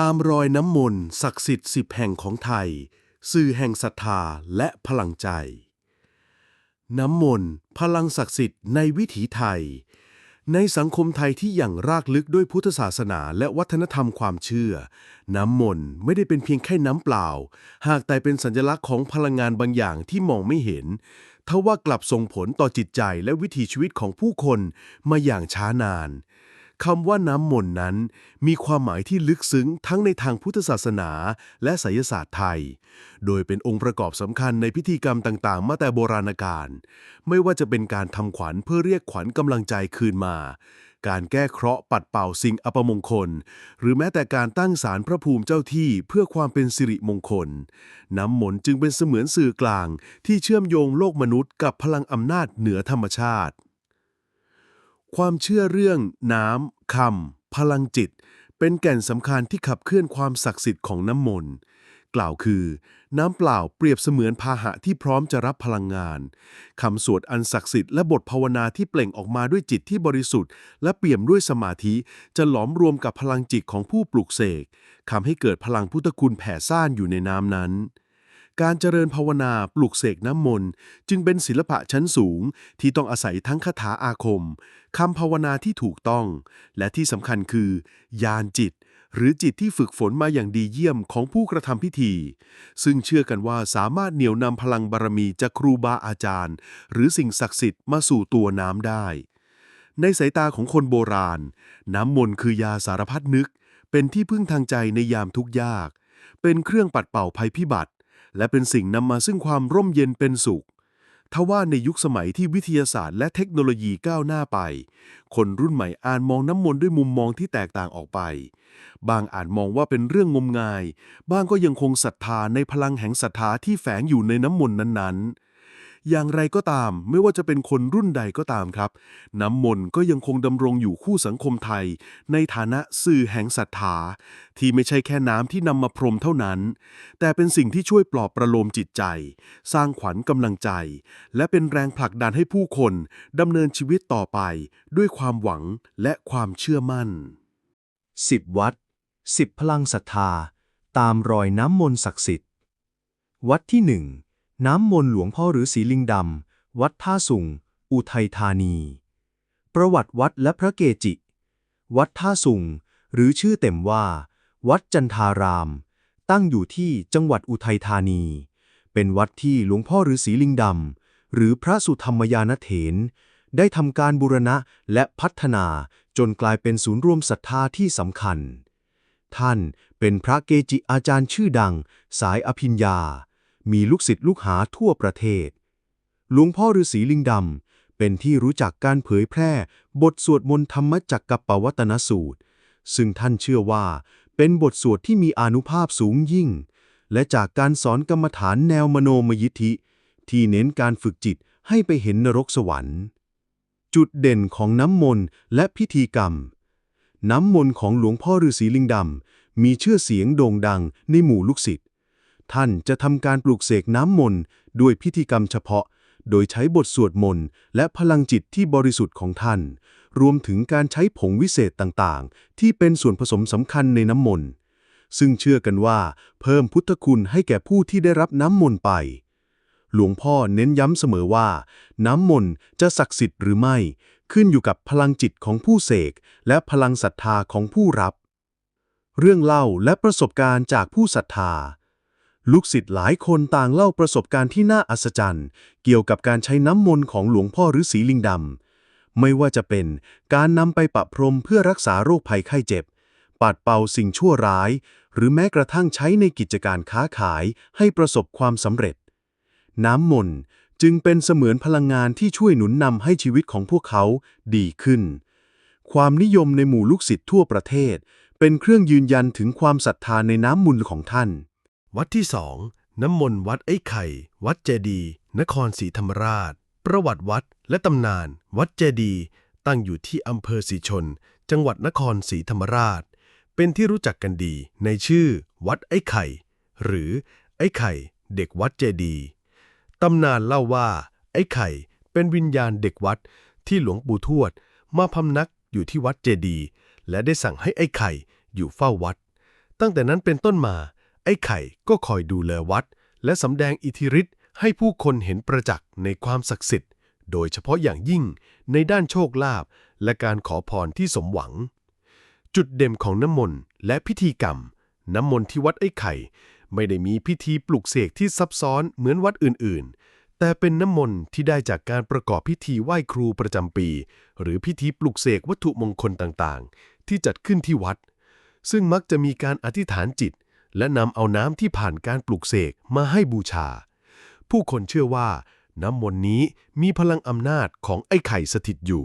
ตามรอยน้ำมนต์ศักดิ์สิทธิ์สิบแห่งของไทย สื่อแห่งศรัทธาและพลังใจ น้ำมนต์พลังศักดิ์สิทธิ์ในวิถีไทย ในสังคมไทยที่อย่างรากลึกด้วยพุทธศาสนาและวัฒนธรรมความเชื่อ น้ำมนต์ไม่ได้เป็นเพียงแค่น้ำเปล่า หากแต่เป็นสัญลักษณ์ของพลังงานบางอย่างที่มองไม่เห็นทว่ากลับส่งผลต่อจิตใจและวิถีชีวิตของผู้คนมาอย่างช้านาน คำว่าน้ำมนต์นั้น มีความหมายที่ลึกซึ้งทั้งในทางพุทธศาสนาและไสยศาสตร์ไทย โดยเป็นองค์ประกอบสำคัญในพิธีกรรมต่างๆ มาแต่โบราณกาลไม่ว่าจะเป็นการทำขวัญเพื่อเรียกขวัญกำลังใจคืนมา การแก้เคราะห์ปัดเป่าสิ่งอัปมงคล หรือแม้แต่การตั้งศาลพระภูมิเจ้าที่เพื่อความเป็นสิริมงคล น้ำมนต์จึงเป็นเสมือนสื่อกลางที่เชื่อมโยงโลกมนุษย์กับพลังอำนาจเหนือธรรมชาติ ความเชื่อเรื่องน้ำคำพลังจิต เป็นแก่นสำคัญที่ขับเคลื่อนความศักดิ์สิทธิ์ของน้ำมนต์กล่าวคือ น้ำเปล่าเปรียบเสมือนพาหะที่พร้อมจะรับพลังงานคำสวดอันศักดิ์สิทธิ์และบทภาวนาที่เปล่งออกมาด้วยจิตที่บริสุทธิ์ และเปี่ยมด้วยสมาธิจะหลอมรวมกับพลังจิตของผู้ปลุกเสกทำให้เกิดพลังพุทธคุณแผ่ซ่านอยู่ในน้ำนั้น การเจริญภาวนาปลุกเสกน้ำมนต์ จึงเป็นศิลปะชั้นสูงที่ต้องอาศัยทั้งคาถาอาคมคำภาวนาที่ถูกต้อง และที่สำคัญคือญาณจิต หรือจิตที่ฝึกฝนมาอย่างดีเยี่ยมของผู้กระทำพิธี ซึ่งเชื่อกันว่าสามารถเหนี่ยวนำพลังบารมีจากครูบาอาจารย์ หรือสิ่งศักดิ์สิทธิ์มาสู่ตัวน้ำได้ ในสายตาของคนโบราณ น้ำมนต์คือยาสารพัดนึก เป็นที่พึ่งทางใจในยามทุกยาก เป็นเครื่องปัดเป่าภัยพิบัติ และเป็นสิ่งนำมาซึ่งความร่มเย็นเป็นสุขทว่าในยุคสมัยที่วิทยาศาสตร์และเทคโนโลยีก้าวหน้าไป คนรุ่นใหม่อ่านมองน้ำมนต์ด้วยมุมมองที่แตกต่างออกไป บางอาจมองว่าเป็นเรื่องงมงาย บางก็ยังคงศรัทธาในพลังแห่งศรัทธาที่แฝงอยู่ในน้ำมนต์นั้นๆ อย่างไรก็ตาม ไม่ว่าจะเป็นคนรุ่นใดก็ตามครับ น้ำมนต์ก็ยังคงดำรงอยู่คู่สังคมไทย ในฐานะสื่อแห่งศรัทธา ที่ไม่ใช่แค่น้ำที่นำมาพรมเท่านั้น แต่เป็นสิ่งที่ช่วยปลอบประโลมจิตใจ สร้างขวัญกำลังใจ และเป็นแรงผลักดันให้ผู้คนดำเนินชีวิตต่อไป ด้วยความหวังและความเชื่อมั่นสิบวัดสิบพลังศรัทธา ตามรอยน้ำมนต์ศักดิ์สิทธิ์ วัดที่หนึ่ง น้ำมนต์หลวงพ่อหรือสีลิงดำ วัดท่าสุง อุทัยธานี ประวัติวัดและพระเกจิ วัดท่าสุง หรือชื่อเต็มว่า วัดจันทาราม ตั้งอยู่ที่จังหวัดอุทัยธานี เป็นวัดที่หลวงพ่อหรือสีลิงดำ หรือพระสุธรรมยานเถรได้ทำการบูรณะและพัฒนาจนกลายเป็นศูนย์รวมศรัทธาที่สำคัญ ท่านเป็นพระเกจิอาจารย์ชื่อดัง สายอภิญญา มีลูกศิษย์ลูกหาทั่วประเทศ หลวงพ่อฤาษีลิงดำ เป็นที่รู้จักการเผยแพร่ บทสวดมนต์ธรรมจักรปวัตนสูตร ซึ่งท่านเชื่อว่า เป็นบทสวดที่มีอานุภาพสูงยิ่ง และจากการสอนกรรมฐานแนวมโนมยิทธิ ที่เน้นการฝึกจิตให้ไปเห็นนรกสวรรค์ จุดเด่นของน้ำมนต์และพิธีกรรม น้ำมนต์ของหลวงพ่อฤาษีลิงดำมีชื่อเสียงโด่งดังในหมู่ลูกศิษย์ ท่านจะทำการปลูกเสกน้ำมนต์ด้วยพิธีกรรมเฉพาะ โดยใช้บทสวดมนต์และพลังจิตที่บริสุทธิ์ของท่าน รวมถึงการใช้ผงวิเศษต่างๆ ที่เป็นส่วนผสมสำคัญในน้ำมนต์ ซึ่งเชื่อกันว่า เพิ่มพุทธคุณให้แก่ผู้ที่ได้รับน้ำมนต์ไป หลวงพ่อเน้นย้ำเสมอว่า น้ำมนต์จะศักดิ์สิทธิ์หรือไม่ ขึ้นอยู่กับพลังจิตของผู้เสกและพลังศรัทธาของผู้รับ เรื่องเล่าและประสบการณ์จากผู้ศรัทธา ลูกศิษย์หลายคนต่างเล่าประสบการณ์ที่น่าอัศจรรย์ เกี่ยวกับการใช้น้ำมนต์ของหลวงพ่อฤาษีลิงดำ ไม่ว่าจะเป็นการนำไปปะพรมเพื่อรักษาโรคภัยไข้เจ็บ ปัดเป่าสิ่งชั่วร้าย หรือแม้กระทั่งใช้ในกิจการค้าขายให้ประสบความสำเร็จ น้ำมนต์จึงเป็นเสมือนพลังงานที่ช่วยหนุนนำให้ชีวิตของพวกเขาดีขึ้น ความนิยมในหมู่ลูกศิษย์ทั่วประเทศ เป็นเครื่องยืนยันถึงความศรัทธาในน้ำมนต์ของท่าน วัดที่สองน้ำมนต์วัดไอ้ไข่ วัดเจดี นครศรีธรรมราช ประวัติวัดและตำนาน วัดเจดี ตั้งอยู่ที่อำเภอศรีชน จังหวัดนครศรีธรรมราช เป็นที่รู้จักกันดีในชื่อ วัดไอ้ไข่ หรือไอ้ไข่ เด็กวัดเจดี ตำนานเล่าว่า ไอ้ไข่เป็นวิญญาณเด็กวัดที่หลวงปู่ทวด มาพำนักอยู่ที่วัดเจดี และได้สั่งให้ไอ้ไข่อยู่เฝ้าวัด ตั้งแต่นั้นเป็นต้นมา ไอ้ไข่ก็คอยดูแลวัด และสำแดงอิทธิฤทธิ์ให้ผู้คนเห็นประจักษ์ในความศักดิ์สิทธิ์ โดยเฉพาะอย่างยิ่งในด้านโชคลาภและการขอพรที่สมหวัง จุดเด่นของน้ำมนต์และพิธีกรรม น้ำมนต์ที่วัดไอ้ไข่ ไม่ได้มีพิธีปลุกเสกที่ซับซ้อนเหมือนวัดอื่น ๆ แต่เป็นน้ำมนต์ที่ได้จากการประกอบพิธีไหว้ครูประจำปี หรือพิธีปลุกเสกวัตถุมงคลต่างๆ ที่จัดขึ้นที่วัด ซึ่งมักจะมีการอธิษฐานจิต และนำเอาน้ำที่ผ่านการปลุกเสกมาให้บูชา ผู้คนเชื่อว่า น้ำมนต์นี้มีพลังอำนาจของไอ้ไข่สถิตอยู่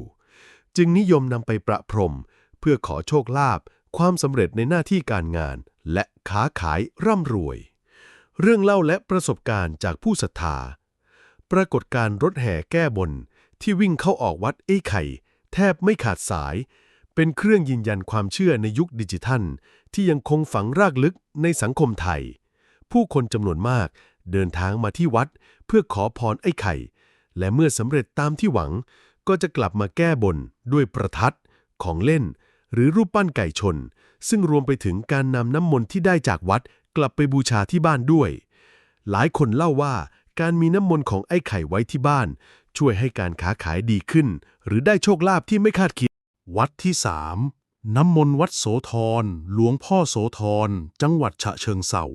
จึงนิยมนำไปประพรม เพื่อขอโชคลาภความสำเร็จในหน้าที่การงาน และค้าขายร่ำรวย เรื่องเล่าและประสบการณ์จากผู้ศรัทธา ปรากฏการ์รถแห่แก้บนที่วิ่งเข้าออกวัดไอ้ไข่ แทบไม่ขาดสาย เป็นเครื่องยืนยันความเชื่อในยุคดิจิทัล ที่ยังคงฝังรากลึกในสังคมไทย ผู้คนจำนวนมากเดินทางมาที่วัดเพื่อขอพรไอ้ไข่ และเมื่อสำเร็จตามที่หวัง ก็จะกลับมาแก้บนด้วยประทัด ของเล่น หรือรูปปั้นไก่ชน ซึ่งรวมไปถึงการนำน้ำมนต์ที่ได้จากวัดกลับไปบูชาที่บ้านด้วย หลายคนเล่าว่าการมีน้ำมนต์ของไอ้ไข่ไว้ที่บ้าน ช่วยให้การค้าขายดีขึ้น หรือได้โชคลาภที่ไม่คาดคิด วัดที่สาม น้ำมนต์วัดโสธร หลวงพ่อโสธร จังหวัดฉะเชิงเซา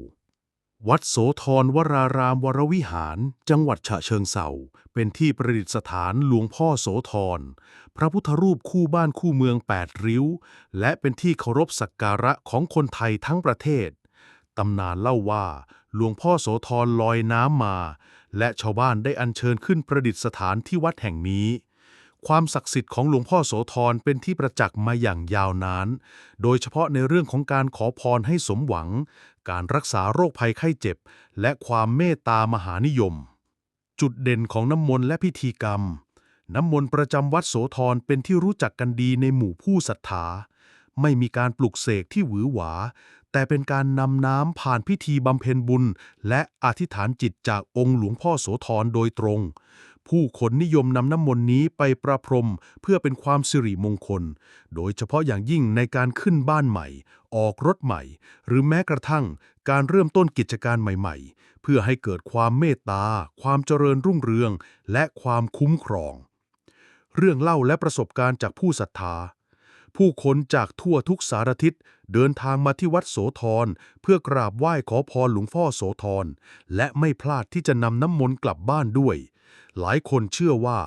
วัดโสธรวรารามวรวิหาร จังหวัดฉะเชิงเซาเป็นที่ประดิษฐานหลวงพ่อโสธร พระพุทธรูปคู่บ้านคู่เมืองแปดริ้ว และเป็นที่เคารพสักการะของคนไทยทั้งประเทศ ตำนานเล่าว่า หลวงพ่อโสธรลอยน้ำมา และชาวบ้านได้อัญเชิญขึ้นประดิษฐานที่วัดแห่งนี้ ความศักดิ์สิทธิ์ของหลวงพ่อโสธรเป็นที่ประจักษ์มาอย่างยาวนาน โดยเฉพาะในเรื่องของการขอพรให้สมหวัง การรักษาโรคภัยไข้เจ็บ และความเมตตามหานิยม จุดเด่นของน้ำมนต์และพิธีกรรม น้ำมนต์ประจำวัดโสธรเป็นที่รู้จักกันดีในหมู่ผู้ศรัทธา ไม่มีการปลุกเสกที่หวือหวา แต่เป็นการนำน้ำผ่านพิธีบำเพ็ญบุญ และอธิษฐานจิตจากองค์หลวงพ่อโสธรโดยตรง ผู้คนนิยมนำน้ำมนต์นี้ไปประพรมเพื่อเป็นความสิริมงคล โดยเฉพาะอย่างยิ่งในการขึ้นบ้านใหม่ ออกรถใหม่ หรือแม้กระทั่งการเริ่มต้นกิจการใหม่ๆ เพื่อให้เกิดความเมตตา ความเจริญรุ่งเรือง และความคุ้มครอง เรื่องเล่าและประสบการณ์จากผู้ศรัทธาผู้คนจากทั่วทุกสารทิศเดินทางมาที่วัดโสธรเพื่อกราบไหว้ขอพรหลวงพ่อโสธรและไม่พลาดที่จะนำน้ำมนต์กลับบ้านด้วย หลายคนเชื่อว่า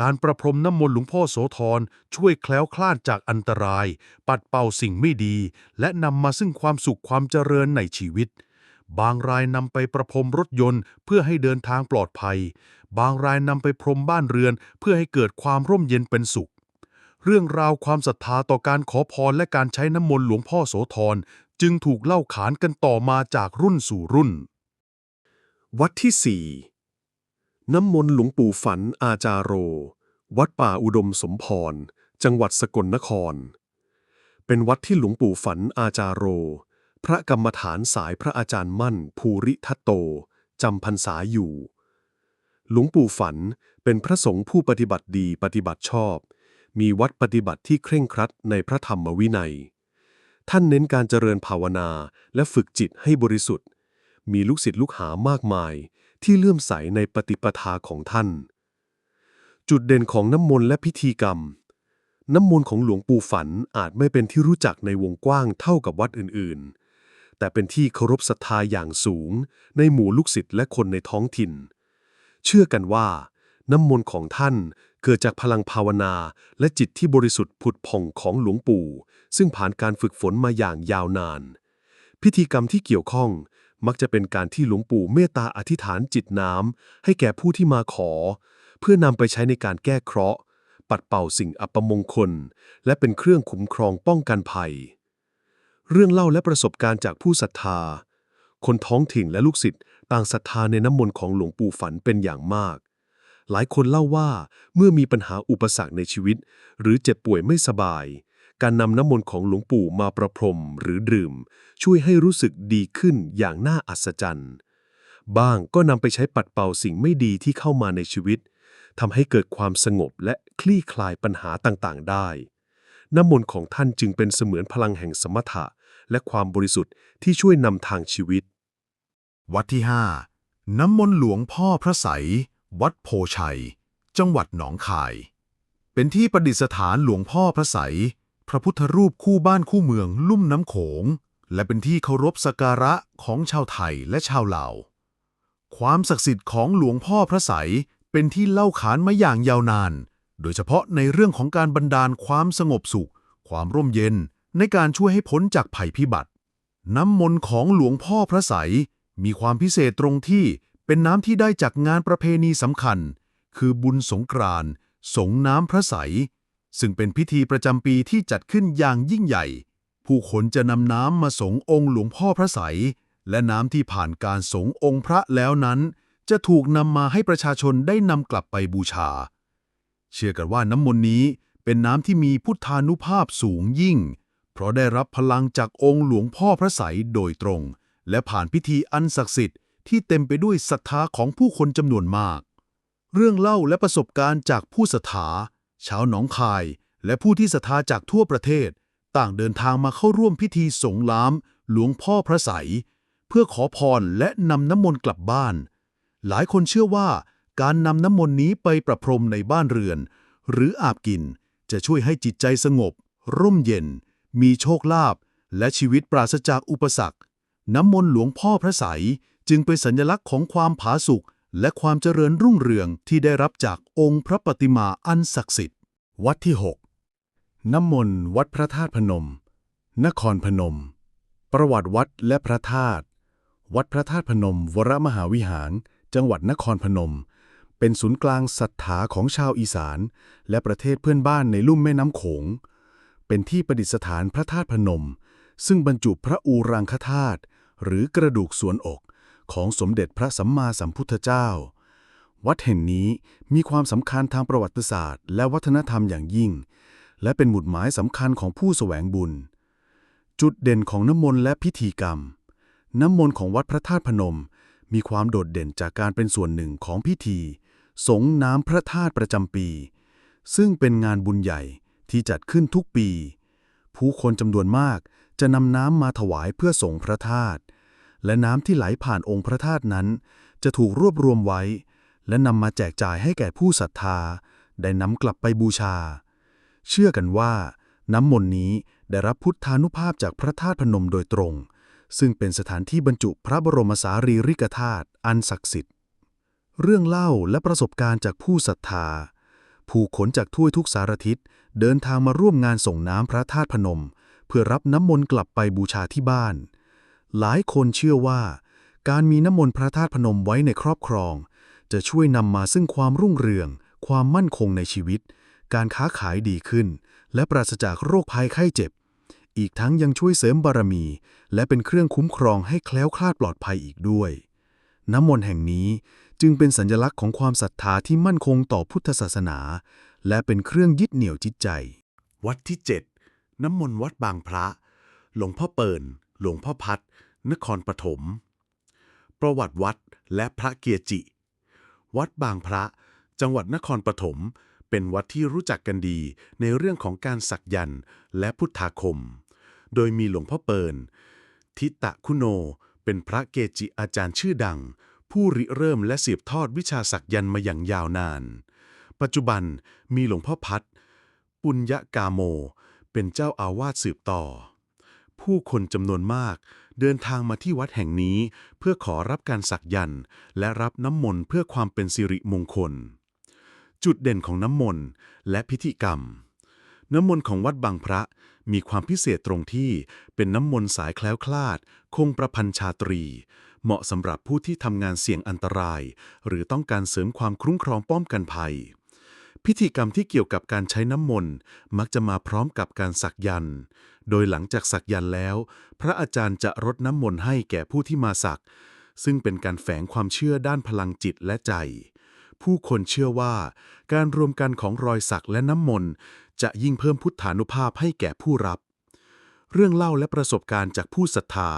การประพรมน้ำมนต์หลวงพ่อโสธรช่วยแคล้วคลาดจากอันตราย ปัดเป่าสิ่งไม่ดี และนำมาซึ่งความสุขความเจริญในชีวิต บางรายนำไปประพรมรถยนต์เพื่อให้เดินทางปลอดภัย บางรายนำไปพรมบ้านเรือนเพื่อให้เกิดความร่มเย็นเป็นสุขเรื่องราวความศรัทธาต่อการขอพรและการใช้น้ำมนต์หลวงพ่อโสธรจึงถูกเล่าขานกันต่อมาจากรุ่นสู่รุ่น วัดที่สี่ น้ำมนต์หลวงปู่ฝันอาจาโร วัดป่าอุดมสมพร จังหวัดสกลนคร เป็นวัดที่หลวงปู่ฝันอาจาโร พระกรรมฐานสายพระอาจารย์มั่น ภูริทัตโต จำพรรษาอยู่ หลวงปู่ฝันเป็นพระสงฆ์ผู้ปฏิบัติดีปฏิบัติชอบ มีวัดปฏิบัติที่เคร่งครัดในพระธรรมวินัย ท่านเน้นการเจริญภาวนาและฝึกจิตให้บริสุทธิ์ มีลูกศิษย์ลูกหามากมาย ที่เลื่อมใสในปฏิปทาของท่าน จุดเด่นของน้ำมนต์และพิธีกรรม น้ำมนต์ของหลวงปู่ฝันอาจไม่เป็นที่รู้จักในวงกว้างเท่ากับวัดอื่นๆ แต่เป็นที่เคารพศรัทธาอย่างสูง ในหมู่ลูกศิษย์และคนในท้องถิ่น เชื่อกันว่า น้ำมนต์ของท่านเกิดจากพลังภาวนาและจิตที่บริสุทธิ์ผุดผ่องของหลวงปู่ ซึ่งผ่านการฝึกฝนมาอย่างยาวนาน พิธีกรรมที่เกี่ยวข้อง มักจะเป็นการที่หลวงปู่เมตตาอธิษฐานจิตน้ำให้แก่ผู้ที่มาขอ เพื่อนำไปใช้ในการแก้เคราะห์ ปัดเป่าสิ่งอัปมงคล และเป็นเครื่องคุ้มครองป้องกันภัย เรื่องเล่าและประสบการณ์จากผู้ศรัทธา คนท้องถิ่นและลูกศิษย์ต่างศรัทธาในน้ำมนต์ของหลวงปู่ฝันเป็นอย่างมาก หลายคนเล่าว่าเมื่อมีปัญหาอุปสรรคในชีวิต หรือเจ็บป่วยไม่สบาย การนำน้ำมนต์ของหลวงปู่มาประพรมหรือดื่ม ช่วยให้รู้สึกดีขึ้นอย่างน่าอัศจรรย์ บ้างก็นำไปใช้ปัดเป่าสิ่งไม่ดีที่เข้ามาในชีวิตทำให้เกิดความสงบและคลี่คลายปัญหาต่างๆ ได้ น้ำมนต์ของท่านจึงเป็นเสมือนพลังแห่งสมถะ และความบริสุทธิ์ที่ช่วยนำทางชีวิต วัดที่ 5 น้ำมนต์หลวงพ่อพระไสวัดโพชัย จังหวัดหนองคาย เป็นที่ประดิษฐานหลวงพ่อพระไส พระพุทธรูปคู่บ้านคู่เมืองลุ่มน้ำโขง และเป็นที่เคารพสักการะของชาวไทยและชาวลาว ความศักดิ์สิทธิ์ของหลวงพ่อพระไสยเป็นที่เล่าขานมาอย่างยาวนาน โดยเฉพาะในเรื่องของการบรรดาลความสงบสุข ความร่มเย็นในการช่วยให้พ้นจากภัยพิบัติ น้ำมนต์ของหลวงพ่อพระไสยมีความพิเศษตรงที่เป็นน้ำที่ได้จากงานประเพณีสำคัญ คือบุญสงกรานสงน้ำพระไสย ซึ่งเป็นพิธีประจำปีที่จัดขึ้นอย่างยิ่งใหญ่ ผู้คนจะนำน้ำมาสงองค์หลวงพ่อพระไสยและน้ำที่ผ่านการสงองค์พระแล้วนั้น จะถูกนำมาให้ประชาชนได้นำกลับไปบูชา เชื่อกันว่าน้ำมนต์นี้เป็นน้ำที่มีพุทธานุภาพสูงยิ่ง เพราะได้รับพลังจากองค์หลวงพ่อพระไสยโดยตรง และผ่านพิธีอันศักดิ์สิทธิ์ที่เต็มไปด้วยศรัทธาของผู้คนจำนวนมาก เรื่องเล่าและประสบการณ์จากผู้ศรัทธา ชาวหนองคาย และผู้ที่ศรัทธาจากทั่วประเทศ ต่างเดินทางมาเข้าร่วมพิธีสงล้ามหลวงพ่อพระไสเพื่อขอพรและนำน้ำมนต์กลับบ้าน หลายคนเชื่อว่าการนำน้ำมนต์นี้ไปประพรมในบ้านเรือน หรืออาบกินจะช่วยให้จิตใจสงบ ร่มเย็น มีโชคลาภและชีวิตปราศจากอุปสรรค น้ำมนต์หลวงพ่อพระไสจึงเป็นสัญลักษณ์ของความผาสุก และความเจริญรุ่งเรืองที่ได้รับจากองค์พระปฏิมาอันศักดิ์สิทธิ์ วัดที่ 6 น้ำมนต์วัดพระธาตุพนม นครพนม ประวัติวัดและพระธาตุวัดพระธาตุพนม วรมหาวิหาร จังหวัดนครพนม เป็นศูนย์กลางศรัทธาของชาวอีสาน และประเทศเพื่อนบ้านในลุ่มแม่น้ำโขง เป็นที่ประดิษฐานพระธาตุพนม ซึ่งบรรจุพระอูรังคธาตุหรือกระดูกส่วนอก ของสมเด็จพระสัมมาสัมพุทธเจ้า วัดแห่งนี้มีความสำคัญทางประวัติศาสตร์ และวัฒนธรรมอย่างยิ่ง และเป็นหมุดหมายสำคัญของผู้แสวงบุญ จุดเด่นของน้ำมนต์และพิธีกรรม น้ำมนต์ของวัดพระธาตุพนม มีความโดดเด่นจากการเป็นส่วนหนึ่งของพิธี สงน้ำพระธาตุประจำปี ซึ่งเป็นงานบุญใหญ่ที่จัดขึ้นทุกปี ผู้คนจำนวนมากจะนำน้ำมาถวายเพื่อสงพระธาตุ และน้ำที่ไหลผ่านองค์พระธาตุนั้น จะถูกรวบรวมไว้ และนำมาแจกจ่ายให้แก่ผู้ศรัทธา ได้นำกลับไปบูชา เชื่อกันว่า น้ำมนต์นี้ได้รับพุทธานุภาพจากพระธาตุพนมโดยตรง ซึ่งเป็นสถานที่บรรจุพระบรมสารีริกธาตุอันศักดิ์สิทธิ์ เรื่องเล่าและประสบการณ์จากผู้ศรัทธา ผู้คนจากทั่วทุกสารทิศเดินทางมาร่วมงานส่งน้ำพระธาตุพนม เพื่อรับน้ำมนต์กลับไปบูชาที่บ้าน หลายคนเชื่อว่า การมีน้ำมนต์พระธาตุพนมไว้ในครอบครอง จะช่วยนำมาซึ่งความรุ่งเรือง ความมั่นคงในชีวิต การค้าขายดีขึ้น และปราศจากโรคภัยไข้เจ็บ อีกทั้งยังช่วยเสริมบารมี และเป็นเครื่องคุ้มครองให้แคล้วคลาดปลอดภัยอีกด้วย น้ำมนต์แห่งนี้จึงเป็นสัญลักษณ์ของความศรัทธาที่มั่นคงต่อพุทธศาสนา และเป็นเครื่องยึดเหนี่ยวจิตใจ วัดที่ 7 น้ำมนต์วัดบางพระ หลวงพ่อเปิ่น หลวงพ่อพัด นครปฐม ประวัติวัดและพระเกียรจิ วัดบางพระ จังหวัดนครปฐม เป็นวัดที่รู้จักกันดีในเรื่องของการสักยันต์และพุทธาคม โดยมีหลวงพ่อเปิ่นทิตะคุโน เป็นพระเกจิอาจารย์ชื่อดัง ผู้ริเริ่มและสืบทอดวิชาสักยันต์มาอย่างยาวนาน ปัจจุบันมีหลวงพ่อพัด ปุญญกาโม เป็นเจ้าอาวาสสืบต่อ ผู้คนจำนวนมาก เดินทางมาที่วัดแห่งนี้ เพื่อขอรับการสักยันต์และรับน้ำมนต์เพื่อความเป็นสิริมงคล จุดเด่นของน้ำมนต์และพิธีกรรม น้ำมนต์ของวัดบางพระมีความพิเศษตรงที่เป็นน้ำมนต์สายแคล้วคลาด คงประพันชาตรี เหมาะสำหรับผู้ที่ทำงานเสี่ยงอันตราย หรือต้องการเสริมความคุ้มครองป้องกันภัย พิธีกรรมที่เกี่ยวกับการใช้น้ำมนต์มักจะมาพร้อมกับการสักยันต์โดยหลังจากสักยันต์แล้ว พระอาจารย์จะรดน้ำมนต์ให้แก่ผู้ที่มาสัก ซึ่งเป็นการแฝงความเชื่อด้านพลังจิตและใจ ผู้คนเชื่อว่า การรวมกันของรอยสักและน้ำมนต์จะยิ่งเพิ่มพุทธานุภาพให้แก่ผู้รับ เรื่องเล่าและประสบการณ์จากผู้ศรัทธา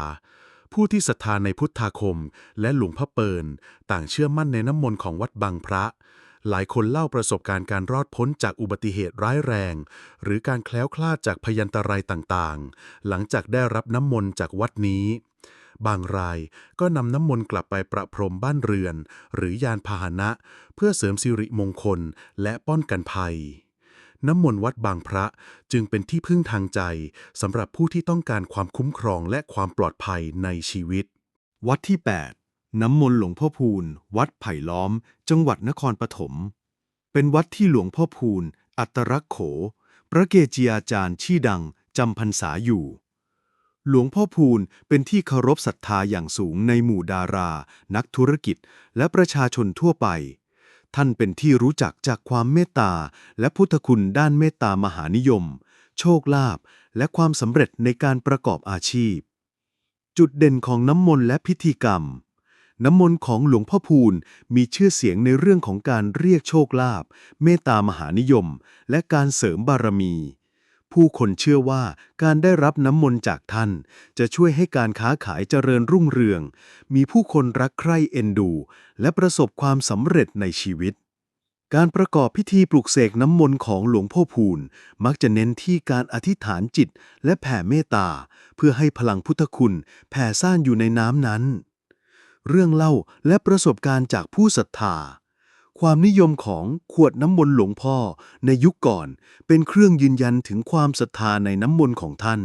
ผู้ที่ศรัทธาในพุทธาคมและหลวงพ่อเปิลต่างเชื่อมั่นในน้ำมนต์ของวัดบางพระ หลายคนเล่าประสบการณ์การรอดพ้นจากอุบัติเหตุร้ายแรง หรือการแคล้วคลาดจากพยันตรายต่างๆ หลังจากได้รับน้ำมนต์จากวัดนี้ บางรายก็นำน้ำมนต์กลับไปประพรมบ้านเรือน หรือยานพาหนะ เพื่อเสริมสิริมงคลและป้องกันภัย น้ำมนต์วัดบางพระจึงเป็นที่พึ่งทางใจสำหรับผู้ที่ต้องการความคุ้มครองและความปลอดภัยในชีวิต วัดที่ 8 น้ำมนต์หลวงพ่อพูน วัดไผ่ล้อม จังหวัดนครปฐม เป็นวัดที่หลวงพ่อพูน อัตรักโข พระเกจิอาจารย์ชื่อดัง จำพรรษาอยู่ หลวงพ่อพูนเป็นที่เคารพศรัทธาอย่างสูงในหมู่ดารา นักธุรกิจ และประชาชนทั่วไป ท่านเป็นที่รู้จักจากความเมตตา และพุทธคุณด้านเมตตามหานิยม โชคลาภ และความสำเร็จในการประกอบอาชีพ จุดเด่นของน้ำมนต์และพิธีกรรม น้ำมนต์ของหลวงพ่อพูนมีชื่อเสียงในเรื่องของการเรียกโชคลาภเมตตามหานิยม และการเสริมบารมี ผู้คนเชื่อว่าการได้รับน้ำมนต์จากท่าน จะช่วยให้การค้าขายเจริญรุ่งเรือง มีผู้คนรักใคร่เอ็นดู และประสบความสำเร็จในชีวิต การประกอบพิธีปลุกเสกน้ำมนต์ของหลวงพ่อพูนมักจะเน้นที่การอธิษฐานจิตและแผ่เมตตา เพื่อให้พลังพุทธคุณแผ่ซ่านอยู่ในน้ำนั้น เรื่องเล่าและประสบการณ์จากผู้ศรัทธา ความนิยมของขวดน้ำมนต์หลวงพ่อในยุคก่อนเป็นเครื่องยืนยันถึงความศรัทธาในน้ำมนต์ของท่าน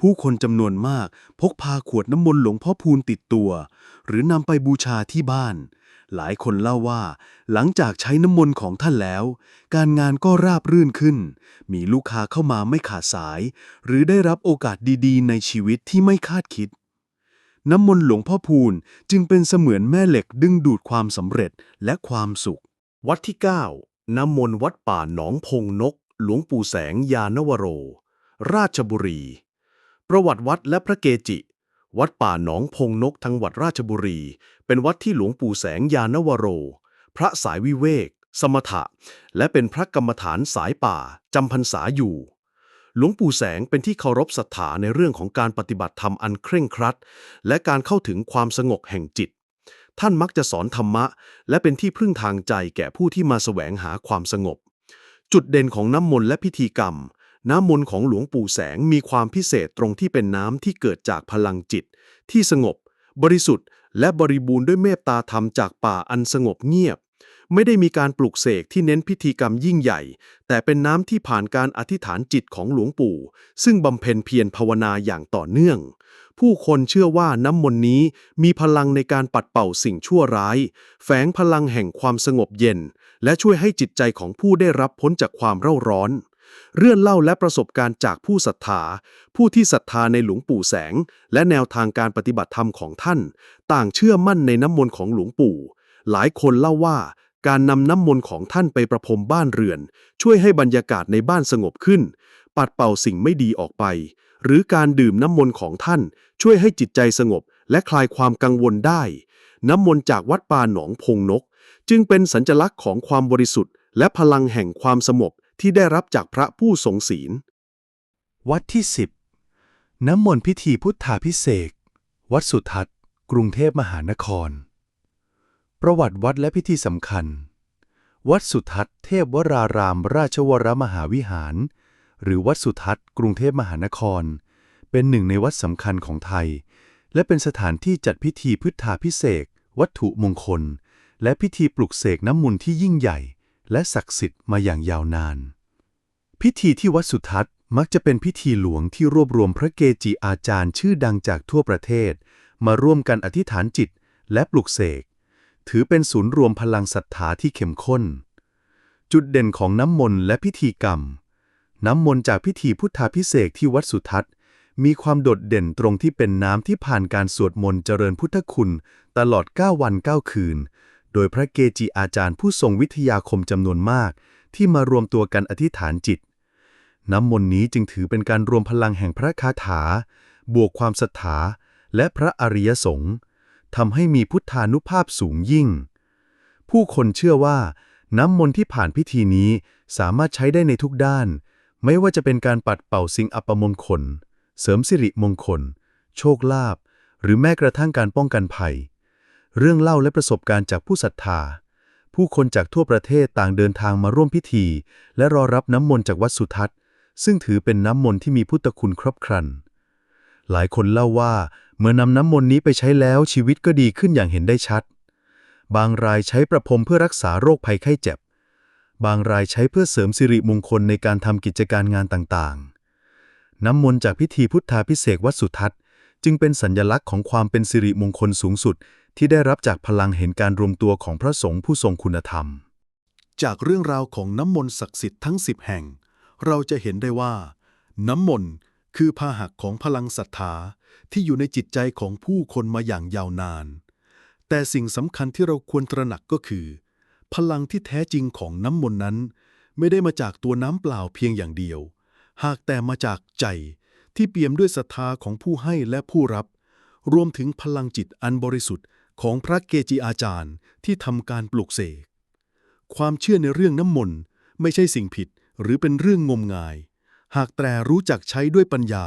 ผู้คนจำนวนมากพกพาขวดน้ำมนต์หลวงพ่อพูนติดตัว หรือนำไปบูชาที่บ้าน หลายคนเล่าว่า หลังจากใช้น้ำมนต์ของท่านแล้ว การงานก็ราบรื่นขึ้น มีลูกค้าเข้ามาไม่ขาดสาย หรือได้รับโอกาสดีๆ ในชีวิตที่ไม่คาดคิด น้ำมนต์หลวงพ่อพูนจึงเป็นเสมือนแม่เหล็กดึงดูดความสำเร็จและความสุข วัดที่ 9 น้ำมนต์วัดป่าหนองพงนก หลวงปู่แสงยานวโร ราชบุรี ประวัติวัดและพระเกจิ วัดป่าหนองพงนกทั้งวัดราชบุรี เป็นวัดที่หลวงปู่แสงยานวโร พระสายวิเวก สมถะ และเป็นพระกรรมฐานสายป่าจำพรรษาอยู่ หลวงปู่แสงเป็นที่เคารพศรัทธาในเรื่องของการปฏิบัติธรรมอันเคร่งครัด และการเข้าถึงความสงบแห่งจิต ท่านมักจะสอนธรรมะ และเป็นที่พึ่งทางใจแก่ผู้ที่มาแสวงหาความสงบ จุดเด่นของน้ำมนต์และพิธีกรรม น้ำมนต์ของหลวงปู่แสงมีความพิเศษตรงที่เป็นน้ำที่เกิดจากพลังจิต ที่สงบ บริสุทธิ์ และบริบูรณ์ด้วยเมตตาธรรมจากป่าอันสงบเงียบ ไม่ได้มีการปลุกเสกที่เน้นพิธีกรรมยิ่งใหญ่ แต่เป็นน้ำที่ผ่านการอธิษฐานจิตของหลวงปู่ ซึ่งบำเพ็ญเพียรภาวนาอย่างต่อเนื่อง ผู้คนเชื่อว่าน้ำมนต์นี้มีพลังในการปัดเป่าสิ่งชั่วร้าย แฝงพลังแห่งความสงบเย็น และช่วยให้จิตใจของผู้ได้รับพ้นจากความเร่าร้อนเรื่องเล่าและประสบการณ์จากผู้ศรัทธา ผู้ที่ศรัทธาในหลวงปู่แสง และแนวทางการปฏิบัติธรรมของท่าน ต่างเชื่อมั่นในน้ำมนต์ของหลวงปู่ หลายคนเล่าว่า การนำน้ำมนต์ของท่านไปประพรมบ้านเรือน ช่วยให้บรรยากาศในบ้านสงบขึ้น ปัดเป่าสิ่งไม่ดีออกไป หรือการดื่มน้ำมนต์ของท่าน ช่วยให้จิตใจสงบ และคลายความกังวลได้ น้ำมนต์จากวัดป่าหนองพงนก จึงเป็นสัญลักษณ์ของความบริสุทธิ์ และพลังแห่งความสงบที่ได้รับจากพระผู้ทรงศีล วัดที่ 10 น้ำมนต์พิธีพุทธาพิเศษ วัดสุทัศน์ กรุงเทพมหานคร ประวัติวัดและพิธีสำคัญ วัดสุทัศน์เทพวราราม ราชวรมหาวิหาร หรือวัดสุทัศน์กรุงเทพมหานคร เป็นหนึ่งในวัดสำคัญของไทย และเป็นสถานที่จัดพิธีพุทธาพิเศษวัตถุมงคล และพิธีปลุกเสกน้ำมนต์ที่ยิ่งใหญ่ และศักดิ์สิทธิ์มาอย่างยาวนาน พิธีที่วัดสุทัศน์มักจะเป็นพิธีหลวงที่รวบรวมพระเกจิอาจารย์ชื่อดังจากทั่วประเทศ มาร่วมกันอธิษฐานจิต และปลุกเสก ถือเป็นศูนย์รวมพลังศรัทธาที่เข้มข้น จุดเด่นของน้ำมนต์และพิธีกรรม น้ำมนต์จากพิธีพุทธาพิเศษที่วัดสุทัศน์ มีความโดดเด่นตรงที่เป็นน้ำที่ผ่านการสวดมนต์เจริญพุทธคุณ ตลอด 9 วัน 9 คืน โดยพระเกจิอาจารย์ผู้ทรงวิทยาคมจำนวนมาก ที่มารวมตัวกันอธิษฐานจิต น้ำมนต์นี้จึงถือเป็นการรวมพลังแห่งพระคาถา บวกความศรัทธาและพระอริยสงฆ์ ทำให้มีพุทธานุภาพสูงยิ่ง ผู้คนเชื่อว่า น้ำมนต์ที่ผ่านพิธีนี้สามารถใช้ได้ในทุกด้าน ไม่ว่าจะเป็นการปัดเป่าสิ่งอัปมงคล เสริมสิริมงคล โชคลาภหรือแม้กระทั่งการป้องกันภัย เรื่องเล่าและประสบการณ์จากผู้ศรัทธา ผู้คนจากทั่วประเทศต่างเดินทางมาร่วมพิธี และรอรับน้ำมนต์จากวัดสุทัศน์ ซึ่งถือเป็นน้ำมนต์ที่มีพุทธคุณครบครัน หลายคนเล่าว่า เมื่อนำน้ำมนต์นี้ไปใช้แล้วชีวิตก็ดีขึ้นอย่างเห็นได้ชัด บางรายใช้ประพรมเพื่อรักษาโรคภัยไข้เจ็บ บางรายใช้เพื่อเสริมสิริมงคลในการทำกิจการงานต่างๆ น้ำมนต์จากพิธีพุทธาพิเศษวัดสุทัศน์ จึงเป็นสัญลักษณ์ของความเป็นสิริมงคลสูงสุด ที่ได้รับจากพลังเห็นการรวมตัวของพระสงฆ์ผู้ทรงคุณธรรม จากเรื่องราวของน้ำมนต์ศักดิ์สิทธิ์ทั้ง10แห่ง เราจะเห็นได้ว่า น้ำมนต์ คือพาหะของพลังศรัทธาที่อยู่ในจิตใจของผู้คนมาอย่างยาวนาน แต่สิ่งสำคัญที่เราควรตระหนักก็คือ พลังที่แท้จริงของน้ำมนต์นั้น ไม่ได้มาจากตัวน้ำเปล่าเพียงอย่างเดียว หากแต่มาจากใจที่เปี่ยมด้วยศรัทธาของผู้ให้และผู้รับ รวมถึงพลังจิตอันบริสุทธิ์ของพระเกจิอาจารย์ที่ทำการปลุกเสก ความเชื่อในเรื่องน้ำมนต์ไม่ใช่สิ่งผิดหรือเป็นเรื่องงมงาย หากแต่รู้จักใช้ด้วยปัญญา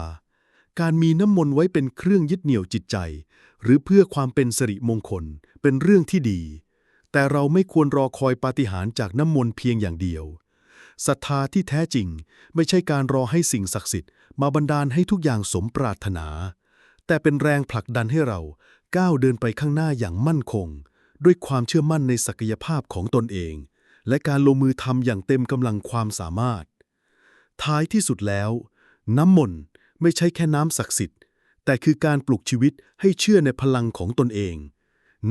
การมีน้ำมนต์ไว้เป็นเครื่องยึดเหนี่ยวจิตใจ หรือเพื่อความเป็นสิริมงคลเป็นเรื่องที่ดี แต่เราไม่ควรรอคอยปาฏิหาริย์จากน้ำมนต์เพียงอย่างเดียวศรัทธาที่แท้จริงไม่ใช่การรอให้สิ่งศักดิ์สิทธิ์มาบันดาลให้ทุกอย่างสมปรารถนา แต่เป็นแรงผลักดันให้เราก้าวเดินไปข้างหน้าอย่างมั่นคง ด้วยความเชื่อมั่นในศักยภาพของตนเอง และการลงมือทำอย่างเต็มกำลังความสามารถ ท้ายที่สุดแล้ว น้ำมนต์ไม่ใช่แค่น้ำศักดิ์สิทธิ์ แต่คือการปลุกชีวิตให้เชื่อในพลังของตนเอง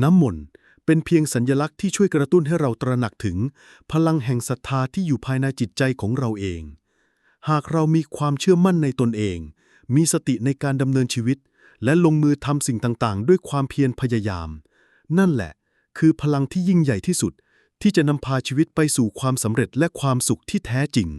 น้ำมนต์เป็นเพียงสัญญลักษณ์ที่ช่วยกระตุ้นให้เราตระหนักถึง พลังแห่งศรัทธาที่อยู่ภายในจิตใจของเราเอง หากเรามีความเชื่อมั่นในตนเอง มีสติในการดำเนินชีวิต และลงมือทำสิ่งต่างๆ ด้วยความเพียรพยายาม นั่นแหละ คือพลังที่ยิ่งใหญ่ที่สุด ที่จะนำพาชีวิตไปสู่ความสำเร็จและความสุขที่แท้จริง